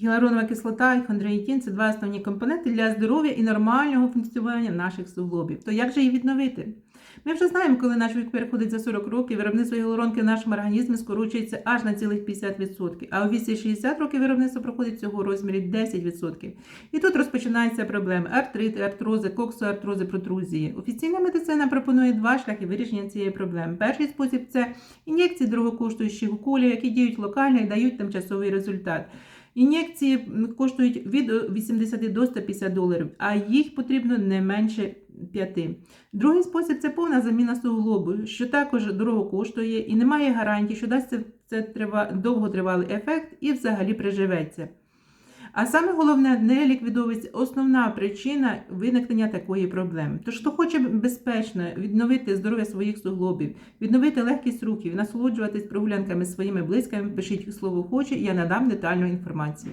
Гіалуронова кислота і хондроїтін – це два основні компоненти для здоров'я і нормального функціонування наших суглобів. То як же її відновити? Ми вже знаємо, коли наш вік переходить за 40 років, виробництво гіалуронки в нашому організмі скорочується аж на цілих 50%, а у віці 60 років виробництво проходить цього у розмірі 10%. І тут розпочинаються проблеми: артрити, артрози, коксоартрози, протрузії. Офіційна медицина пропонує два шляхи вирішення цієї проблеми. Перший спосіб це ін'єкції дорогокоштуючих уколів, які діють локально і дають тимчасовий результат. Ін'єкції коштують від 80 до 150 доларів, а їх потрібно не менше 5. Другий спосіб це повна заміна суглобу, що також дорого коштує і немає гарантії, що дасть це, довготривалий ефект і взагалі приживеться. А саме головне, не ліквідовується основна причина виникнення такої проблеми. Тож, хто хоче безпечно відновити здоров'я своїх суглобів, відновити легкість руків, насолоджуватись прогулянками своїми близькими, пишіть слово хоче, я надам детальну інформацію.